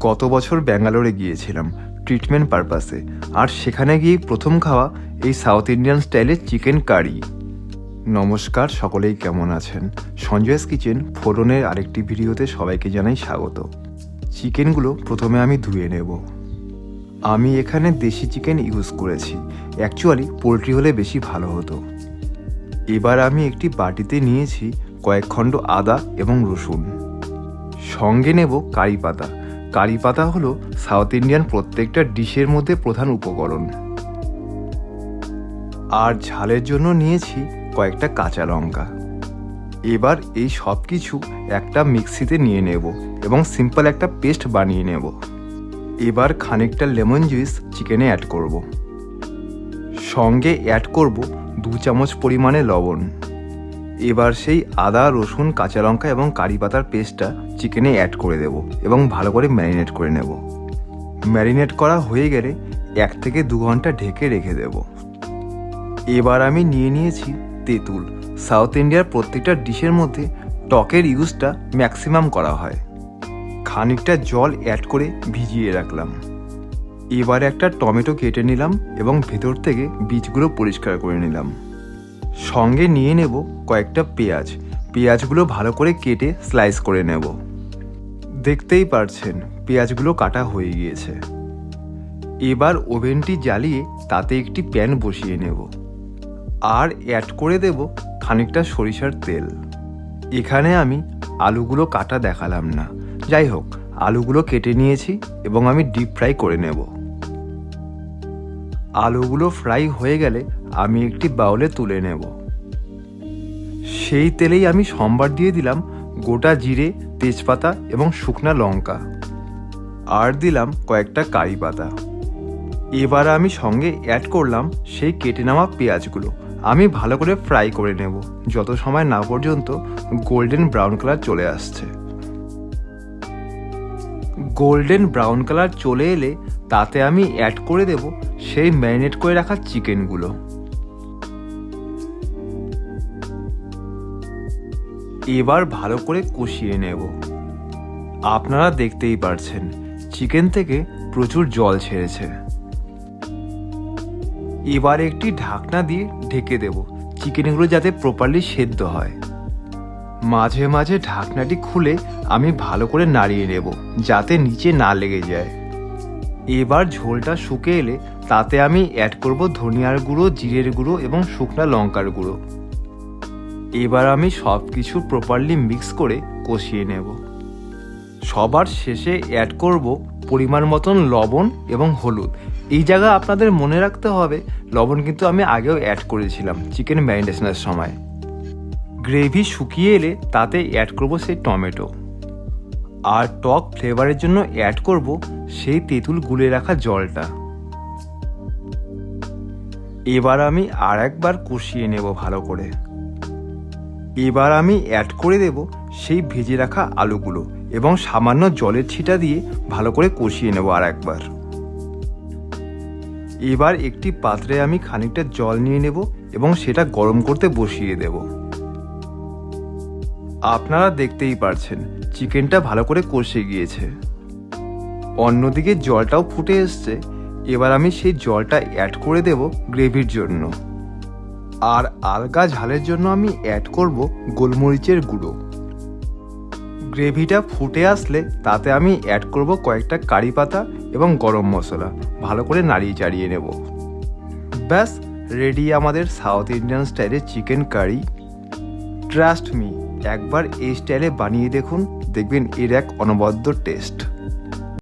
গত বছর ব্যাঙ্গালোরে গিয়েছিলাম ট্রিটমেন্ট পারপাসে আর সেখানে গিয়ে প্রথম খাওয়া এই সাউথ ইন্ডিয়ান স্টাইলের চিকেন কারি নমস্কার, সকলেই কেমন আছেন? সঞ্জয়স কিচেন ফোরনের আরেকটি ভিডিওতে সবাইকে জানাই স্বাগত। চিকেনগুলো প্রথমে আমি ধুয়ে নেব। আমি এখানে দেশি চিকেন ইউজ করেছি। অ্যাকচুয়ালি পোলট্রি হলে বেশি ভালো হতো। এবার আমি একটি বাটিতে নিয়েছি কয়েক খণ্ড আদা এবং রসুন। সঙ্গে নেব কারি পাতা। কারি পাতা হলো সাউথ ইন্ডিয়ান প্রত্যেকটা ডিশের মধ্যে প্রধান উপকরণ। আর ঝালের জন্য নিয়েছি কয়েকটা কাঁচা লঙ্কা। এবার এই সব কিছু একটা মিক্সিতে নিয়ে নেব এবং সিম্পল একটা পেস্ট বানিয়ে নেব। এবার খানিকটা লেমন জুইস চিকেনে অ্যাড করব। সঙ্গে অ্যাড করব দু চামচ পরিমাণে লবণ। এবার সেই আদা, রসুন, কাঁচা লঙ্কা এবং কারি পাতার পেস্টটা চিকেনে অ্যাড করে দেব এবং ভালো করে ম্যারিনেট করে নেব। ম্যারিনেট করা হয়ে গেলে এক থেকে দু ঘণ্টা ঢেকে রেখে দেব। এবার আমি নিয়ে নিয়েছি তেঁতুল। সাউথ ইন্ডিয়ার প্রত্যেকটা ডিশের মধ্যে টকের ইউজটা ম্যাক্সিমাম করা হয়। খানিকটা জল অ্যাড করে ভিজিয়ে রাখলাম। এবার একটা টমেটো কেটে নিলাম এবং ভেতর থেকে বীজগুলো পরিষ্কার করে নিলাম। সঙ্গে নিয়ে নেব কয়েকটা পেঁয়াজ। পেঁয়াজগুলো ভালো করে কেটে স্লাইস করে নেব। দেখতেই পারছেন, পেঁয়াজগুলো কাটা হয়ে গিয়েছে। এবার ওভেনটি জ্বালিয়ে তাতে একটি প্যান বসিয়ে নেব। আর অ্যাড করে দেব খানিকটা সরিষার তেল। এখানে আমি আলুগুলো কাটা দেখালাম না। যাই হোক, আলুগুলো কেটে নিয়েছি এবং আমি ডিপ ফ্রাই করে নেব। আলুগুলো ফ্রাই হয়ে গেলে আমি একটি বাউলে তুলে নেব। সেই তেলেই আমি সম্বার দিয়ে দিলাম গোটা জিরে, তেজপাতা এবং শুকনা লঙ্কা। আর দিলাম কয়েকটা কারি পাতা। এবার আমি সঙ্গে অ্যাড করলাম সেই কেটে নেওয়া পেঁয়াজগুলো। আমি ভালো করে ফ্রাই করে নেব। যত সময় না পর্যন্ত গোল্ডেন ব্রাউন কালার চলে আসছে। গোল্ডেন ব্রাউন কালার চলে এলে তাতে আমি অ্যাড করে দেব সেই ম্যারিনেট করে রাখা চিকেনগুলো এবার ভালো করে কষিয়ে নেব। আপনারা দেখতেই পারছেন, চিকেন থেকে প্রচুর জল ছেড়েছে। এবার একটি ঢাকনা দিয়ে ঢেকে দেব, চিকেনগুলো যাতে প্রপারলি সেদ্ধ হয়। মাঝে মাঝে ঢাকনাটি খুলে আমি ভালো করে নাড়িয়ে নেব, যাতে নিচে না লেগে যায়। এবার ঝোলটা শুকে এলে তাতে আমি অ্যাড করব ধনিয়ার গুঁড়ো, জিরের গুঁড়ো এবং শুকনা লঙ্কার গুঁড়ো। এবার আমি সব কিছু প্রপারলি মিক্স করে কষিয়ে নেব। সবার শেষে অ্যাড করব পরিমাণ মতন লবণ এবং হলুদ। এই জায়গা আপনাদের মনে রাখতে হবে, লবণ কিন্তু আমি আগেও অ্যাড করেছিলাম চিকেন ম্যারিনেশনের সময়। গ্রেভি শুকিয়ে এলে তাতে অ্যাড করব সেই টমেটো। আর টক ফ্লেভারের জন্য অ্যাড করব সেই তেঁতুল গুলে রাখা জলটা। এবার আমি আর একবার কষিয়ে নেব ভালো করে। এবার আমি অ্যাড করে দেব সেই ভেজে রাখা আলুগুলো এবং সামান্য জলের ছিটা দিয়ে ভালো করে কষিয়ে নেব আর একবার। এবার একটি পাত্রে আমি খানিকটা জল নিয়ে নেব এবং সেটা গরম করতে বসিয়ে দেব। আপনারা দেখতেই পারছেন, চিকেনটা ভালো করে কষে গিয়েছে। অন্যদিকে জলটাও ফুটে এসছে। এবার আমি সেই জলটা অ্যাড করে দেব গ্রেভির জন্য। আর আলগা ঝালের জন্য আমি অ্যাড করব গোলমরিচের গুঁড়ো। গ্রেভিটা ফুটে আসলে তাতে আমি অ্যাড করব কয়েকটা কারি পাতা এবং গরম মশলা। ভালো করে নাড়িয়ে চাড়িয়ে নেব। ব্যাস রেডি আমাদের সাউথ ইন্ডিয়ান স্টাইলের চিকেন কারি ট্রাস্ট মি একবার এই স্টাইলে বানিয়ে দেখুন, দেখবেন এর এক অনবদ্য টেস্ট